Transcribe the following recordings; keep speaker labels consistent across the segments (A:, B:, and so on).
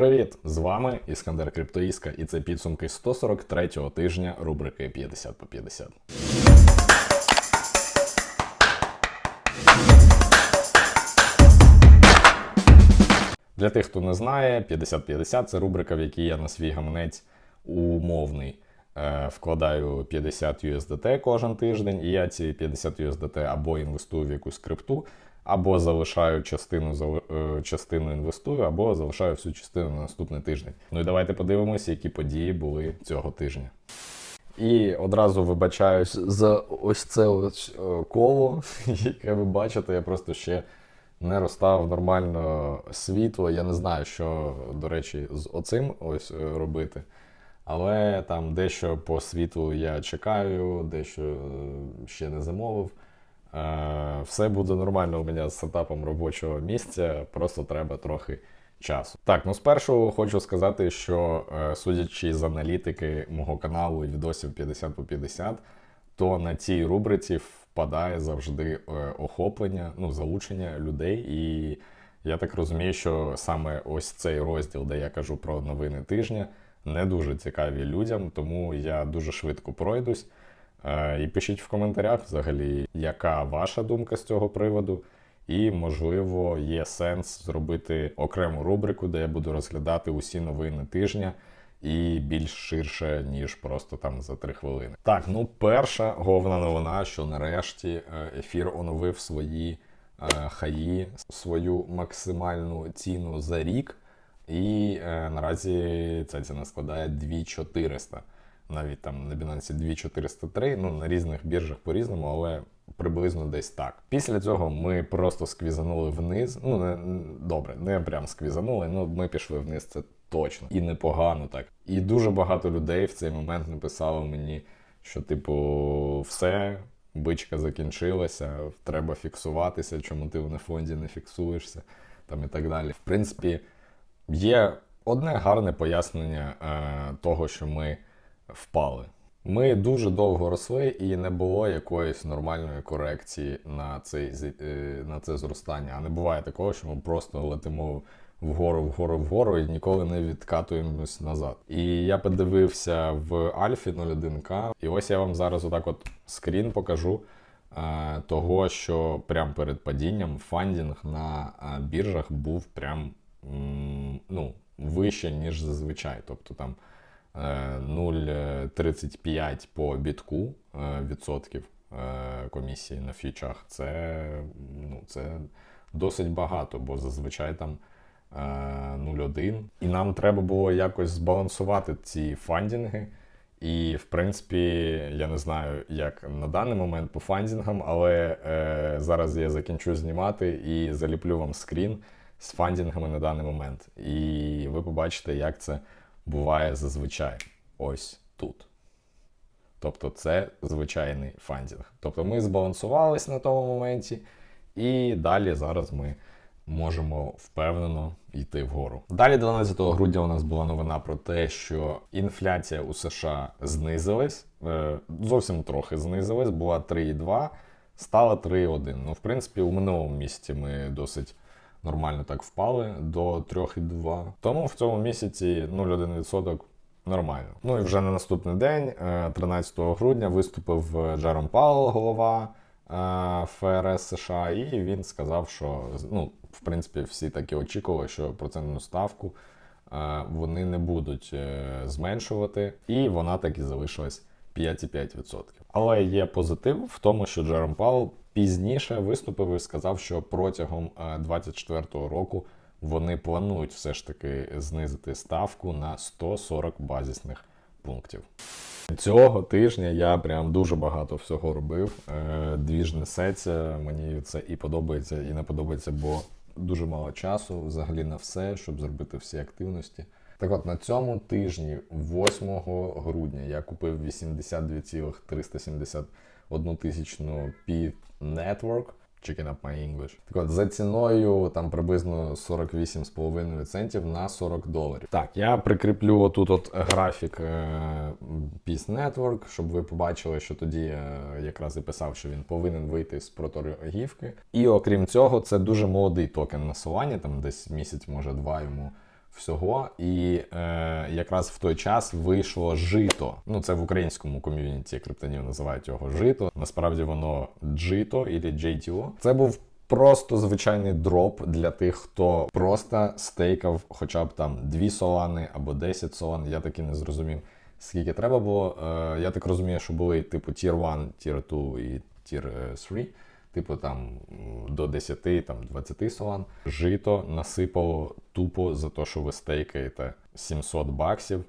A: Привіт! З вами Іскандер Криптоїска, і це підсумки 143-го тижня рубрики 50 по 50. Для тих, хто не знає, 50-50 це рубрика, в якій я на свій гаманець умовний е, вкладаю 50 USDT кожен тиждень, і я ці 50 USDT або інвестую в якусь крипту, або залишаю частину зали- е, частину інвестую, або залишаю всю частину на наступний тиждень. Ну і давайте подивимося, які події були цього тижня. І одразу вибачаюсь за ось це ось е, коло, яке ви бачите. Я просто ще не розстав нормально світло. Я не знаю, що, до речі, з оцим ось е, робити. Але там дещо по світлу я чекаю, дещо ще не замовив. Е, Все буде нормально у мене з сетапом робочого місця, просто треба трохи часу. Так, ну спершу хочу сказати, що е, судячи з аналітики мого каналу і відосів 50 по 50, то на цій рубриці впадає завжди е, охоплення, ну, залучення людей. І я так розумію, що саме ось цей розділ, де я кажу про новини тижня, не дуже цікаві людям, тому я дуже швидко пройдусь. Е, І пишіть в коментарях взагалі, яка ваша думка з цього приводу. І, можливо, є сенс зробити окрему рубрику, де я буду розглядати усі новини тижня і більш ширше, ніж просто там за три хвилини. Так, ну перша головна новина, що нарешті е, ефір оновив свої е, хаї, свою максимальну ціну за рік. І наразі ця ціна складає 2400. Навіть там на Binance 2403, ну на різних біржах по-різному, але приблизно десь так. Після цього ми просто сквізанули вниз. Ну, не добре, не прям сквізанули, ну ми пішли вниз, це точно. І непогано так. І дуже багато людей в цей момент написало мені, що, типу, все, бичка закінчилася, треба фіксуватися, чому ти на фонді не фіксуєшся, там і так далі. В принципі, є одне гарне пояснення е, того, що ми впали. Ми дуже довго росли, і не було якоїсь нормальної корекції на, цей, е, на це зростання. А не буває такого, що ми просто летимо вгору, вгору, вгору і ніколи не відкатуємось назад. І я подивився в Альфі 01К, і ось я вам зараз отак от скрін покажу е, того, що прямо перед падінням фандінг на е, біржах був прям ну, вище, ніж зазвичай. Тобто там 0,35 по бітку е, відсотків е, комісії на фічах. Це, ну, це досить багато, бо зазвичай там е, 0,1. І нам треба було якось збалансувати ці фандінги. І, в принципі, я не знаю, як на даний момент по фандінгам, але е, зараз я закінчу знімати і заліплю вам скрін з фандінгами на даний момент. І ви побачите, як це буває зазвичай. Ось тут. Тобто це звичайний фандінг. Тобто ми збалансувались на тому моменті, і далі зараз ми можемо впевнено йти вгору. Далі, 12 грудня, у нас була новина про те, що інфляція у США знизилась, е, зовсім трохи знизилась, була 3,2, стала 3,1. Ну, в принципі, у минулому місяці ми досить нормально так впали до 3,2. Тому в цьому місяці 0,1% нормально. Ну і вже на наступний день, е, 13 грудня, виступив е, Джером Пауелл, голова е, ФРС США, і він сказав, що ну, в принципі всі таки очікували, що процентну ставку е, вони не будуть е, зменшувати, і вона так і залишилась 5,5%. Але є позитив в тому, що Джером Пауелл пізніше виступив і сказав, що протягом 2024 року вони планують все ж таки знизити ставку на 140 базисних пунктів. Цього тижня я прям дуже багато всього робив. Е, Двіж несеться, мені це і подобається, і не подобається, бо дуже мало часу взагалі на все, щоб зробити всі активності. Так от на цьому тижні, 8 грудня, я купив 82,371 тисячну Network. Checking up my English. Так от, за ціною там приблизно 48,5 центів на 40 доларів. Так, я прикріплю отут от графік е, Peace Network, щоб ви побачили, що тоді е, якраз і писав, що він повинен вийти з проторгівки. І окрім цього, це дуже молодий токен на Solana, там десь місяць, може два йому всього. І е, якраз в той час вийшло жито. Ну, це в українському ком'юніті криптонів називають його жито. Насправді воно джито і JTO. Це був просто звичайний дроп для тих, хто просто стейкав хоча б там 2 солани або 10 солан. Я таки не зрозумів, скільки треба було. Е, я так розумію, що були типу Tier 1, Tier 2 і Tier 3. Типу там до 10, там 20 солан. Жито насипало тупо за те, що ви стейкаєте 700 баксів,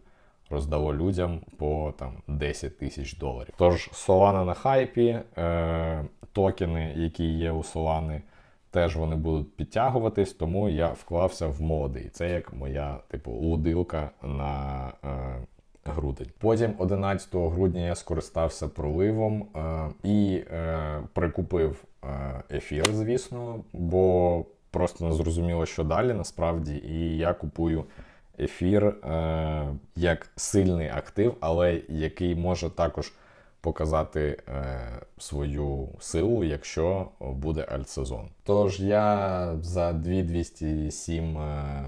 A: роздало людям по там 10 тисяч доларів. Тож Solana на хайпі, е, токени, які є у Solana, теж вони будуть підтягуватись, тому я вклався в молодий. Це як моя, типу, лудилка на е, грудень. Потім 11 грудня я скористався проливом е, і е, прикупив е, ефір, звісно, бо просто не зрозуміло, що далі насправді, і я купую ефір е, як сильний актив, але який може також показати е, свою силу, якщо буде альтсезон. Тож я за 2207 е,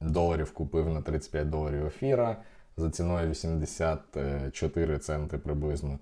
A: доларів купив на 35 доларів ефіра за ціною 84 центи приблизно.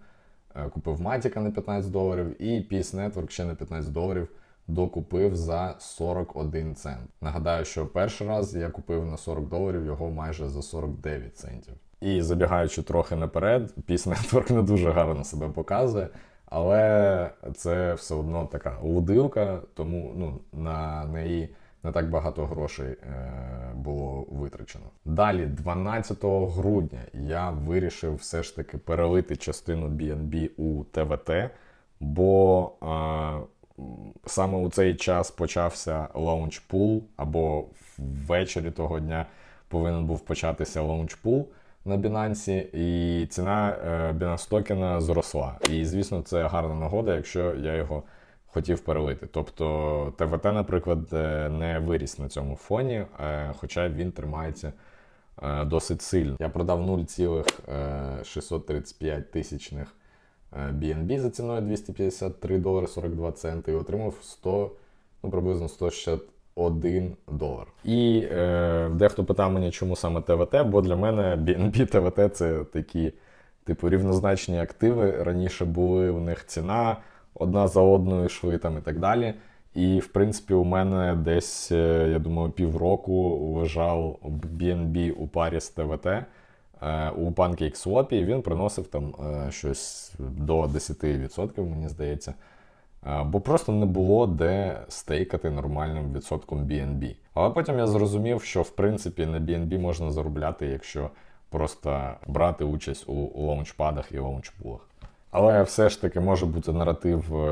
A: Е, Купив Матіка на 15 доларів і Peace Network ще на 15 доларів докупив за 41 цент. Нагадаю, що перший раз я купив на 40 доларів його майже за 49 центів. І забігаючи трохи наперед, Peace Network не дуже гарно себе показує, але це все одно така лудилка, тому ну, на неї не так багато грошей е, було витрачено. Далі, 12 грудня, я вирішив все ж таки перелити частину BNB у ТВТ, бо е, саме у цей час почався лаунчпул, або ввечері того дня повинен був початися лаунчпул на Binance, і ціна е, Binance токена зросла. І звісно, це гарна нагода, якщо я його хотів перелити. Тобто ТВТ, наприклад, е, не виріс на цьому фоні, е, хоча він тримається е, досить сильно. Я продав 0,635 тисячних BNB за ціною 253 долари 42 центи і отримав 100, ну приблизно 161 долар. І е, дехто питав мені, чому саме ТВТ, бо для мене BNB ТВТ це такі, типу, рівнозначні активи. Раніше були у них ціна, одна за одною йшли там і так далі. І, в принципі, у мене десь, е, я думаю, півроку лежав BNB у парі з ТВТ е, у PancakeSwap, і він приносив там е, щось до 10%, мені здається. Бо просто не було де стейкати нормальним відсотком BNB. Але потім я зрозумів, що в принципі на BNB можна заробляти, якщо просто брати участь у лаунчпадах і лаунчпулах. Але все ж таки може бути наратив е,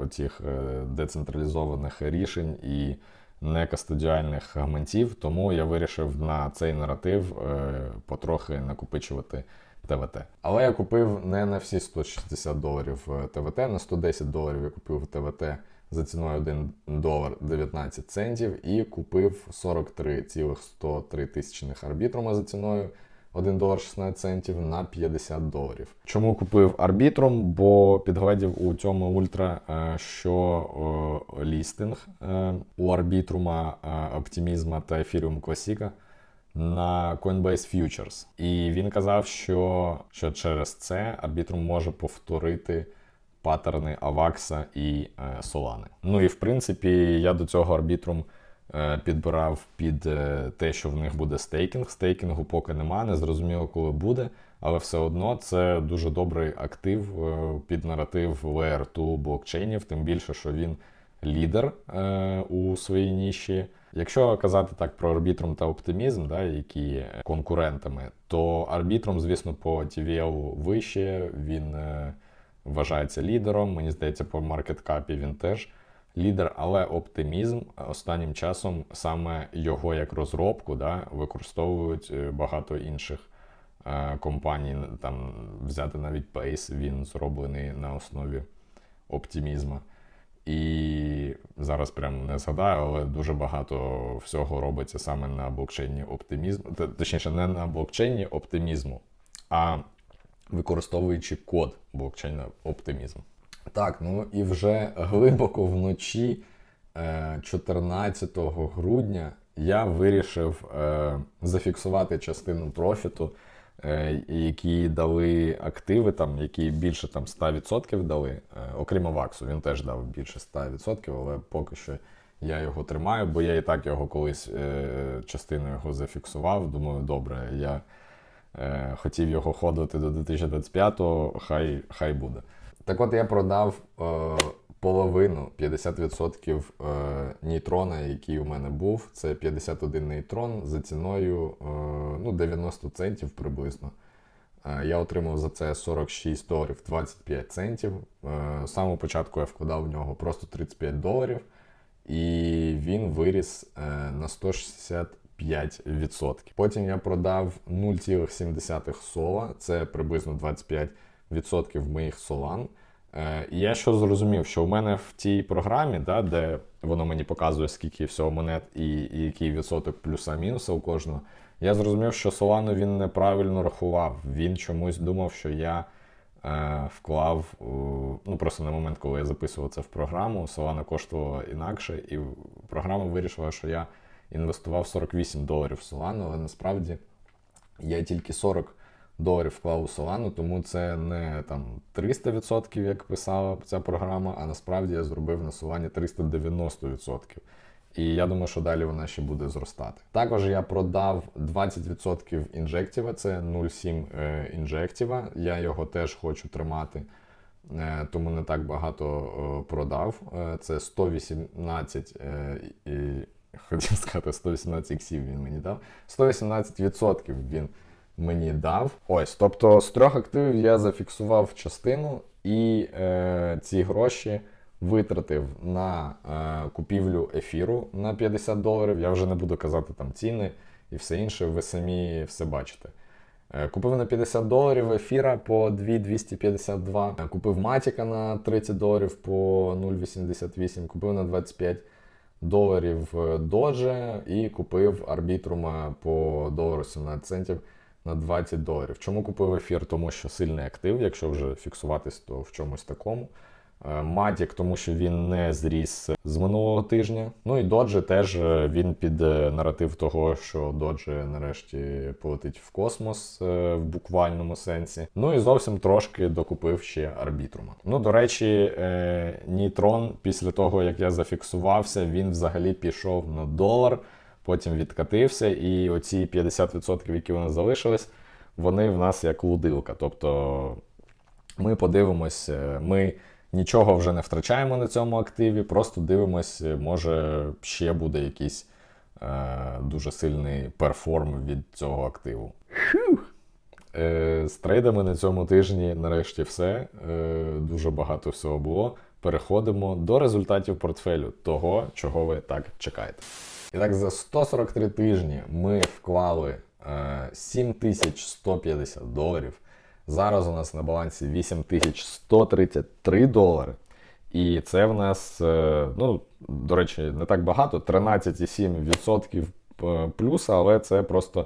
A: оцих е, децентралізованих рішень і некастодіальних гаманців, тому я вирішив на цей наратив е, потрохи накопичувати ТВТ. Але я купив не на всі 160 доларів ТВТ, на 110 доларів я купив ТВТ за ціною 1 долар 19 центів і купив 43,103 тисячних арбітрума за ціною 1 долар 16 центів на 50 доларів. Чому купив арбітрум? Бо підгледів у цьому ультра, е, що лістинг е, у арбітрума, е, оптимізма та ефіріум класіка на Coinbase Futures. І він казав, що, що через це арбітрум може повторити паттерни Авакса і е, Solana. Ну і в принципі, я до цього арбітрум підбирав під е, те, що в них буде стейкінг. Стейкінгу поки нема, не зрозуміло, коли буде, але все одно це дуже добрий актив е, під наратив Layer 2 блокчейнів, тим більше, що він лідер е, у своїй ніші. Якщо казати так про арбітрум та оптимізм, да, які є конкурентами, то арбітрум, звісно, по TVL вище, він е, вважається лідером. Мені здається, по маркеткапі він теж лідер, але оптимізм останнім часом саме його як розробку да, використовують е, багато інших е, компаній. Там взяти навіть Pace, він зроблений на основі оптимізму. І зараз прям не згадаю, але дуже багато всього робиться саме на блокчейні оптимізму. Точніше, не на блокчейні оптимізму, а використовуючи код блокчейна оптимізм. Так, ну і вже глибоко вночі, е, 14 грудня, я вирішив е, зафіксувати частину профіту, е, які дали активи, там, які більше там, 100% дали, е, окрім Аваксу, він теж дав більше 100%, але поки що я його тримаю, бо я і так його колись е, частину його зафіксував. Думаю, добре, я е, хотів його ходити до 2025-го, хай, хай буде. Так от я продав е, половину 50% е, нейтрона, який у мене був. Це 51 нейтрон за ціною е, ну, 90 центів приблизно. Е, Я отримав за це 46 доларів 25 центів. Е, самого початку я вкладав в нього просто 35 доларів, і він виріс е, на 165%. Потім я продав 0,7 сола, це приблизно 25% моїх солан. Е, І я що зрозумів, що у мене в тій програмі, да, де воно мені показує, скільки всього монет і, і який відсоток плюса-мінуса у кожного, я зрозумів, що Solana він неправильно рахував. Він чомусь думав, що я е, вклав, ну просто на момент, коли я записував це в програму, Solana коштувала інакше, і програма вирішила, що я інвестував 48 доларів в Solana, але насправді я тільки 40 доларів вклав у Solana, тому це не там 300%, як писала ця програма, а насправді я зробив на Solana 390%. І я думаю, що далі вона ще буде зростати. Також я продав 20% інжектіва, це 0,7 е, інжектіва. Я його теж хочу тримати, е, тому не так багато е, продав. Це 118 е, і хотів сказати 118 іксів він мені дав. 118% він мені дав. Ось, тобто з трьох активів я зафіксував частину і е, ці гроші витратив на е, купівлю ефіру на 50 доларів. Я вже не буду казати там ціни і все інше, ви самі все бачите. Е, Купив на 50 доларів ефіра по 2,252. Е, Купив Матіка на 30 доларів по 0,88. Купив на 25 доларів е, Doge і купив арбітрума по долару 17 центів на 20 доларів. Чому купив ефір? Тому що сильний актив, якщо вже фіксуватись, то в чомусь такому. Е, Матік, тому що він не зріс з минулого тижня. Ну і Доджі теж е, він під е, наратив того, що Доджі нарешті полетить в космос е, в буквальному сенсі. Ну і зовсім трошки докупив ще арбітрума. Ну, до речі, е, Нейтрон після того, як я зафіксувався, він взагалі пішов на долар, потім відкатився, і оці 50%, які у нас залишились, вони в нас як лудилка. Тобто ми подивимось, е, ми нічого вже не втрачаємо на цьому активі, просто дивимось, е, може ще буде якийсь е, дуже сильний перформ від цього активу. Е, з трейдами на цьому тижні нарешті все. Дуже багато всього було. Переходимо до результатів портфелю, того, чого ви так чекаєте. І так, за 143 тижні ми вклали е, 7150 доларів. Зараз у нас на балансі 8133 долари. І це в нас, е, ну, до речі, не так багато, 13,7% п- плюса, але це просто е,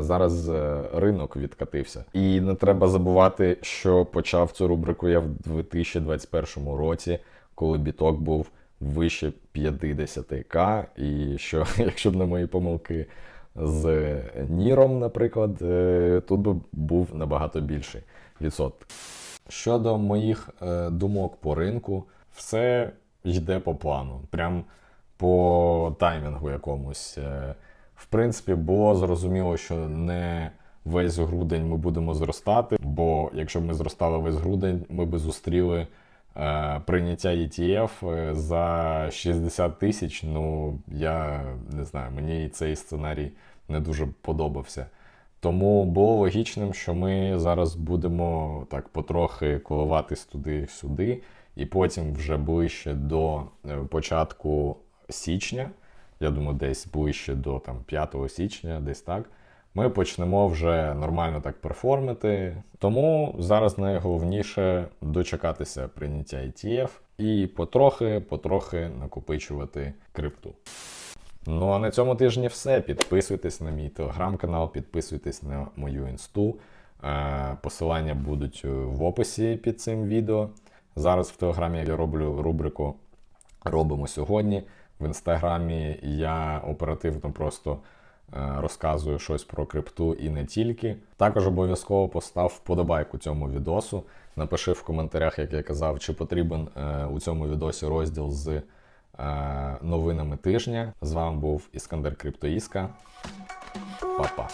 A: зараз е, ринок відкатився. І не треба забувати, що почав цю рубрику я в 2021 році, коли біток був вище 50к, і що, якщо б не мої помилки з Ніром, наприклад, е, тут би був набагато більший відсоток. Щодо моїх е, думок по ринку, все йде по плану, прям по таймінгу якомусь. В принципі, було зрозуміло, що не весь грудень ми будемо зростати, бо якщо ми зростали весь грудень, ми би зустріли е, прийняття ETF е, за 60 тисяч. Ну, я не знаю, мені цей сценарій не дуже подобався. Тому було логічним, що ми зараз будемо так потрохи коливатись туди-сюди, і потім вже ближче до е, початку січня, я думаю, десь ближче до там, 5 січня, десь так, ми почнемо вже нормально так перформити. Тому зараз найголовніше дочекатися прийняття ETF і потрохи-потрохи накопичувати крипту. Ну а на цьому тижні все. Підписуйтесь на мій телеграм-канал, підписуйтесь на мою інсту. Е, Посилання будуть в описі під цим відео. Зараз в телеграмі я роблю рубрику Робимо сьогодні. В інстаграмі я оперативно просто е, розказую щось про крипту і не тільки. Також обов'язково постав вподобайку цьому відосу. Напиши в коментарях, як я казав, чи потрібен е, у цьому відосі розділ з е, новинами тижня. З вами був Іскандер Криптоїска. Па-па.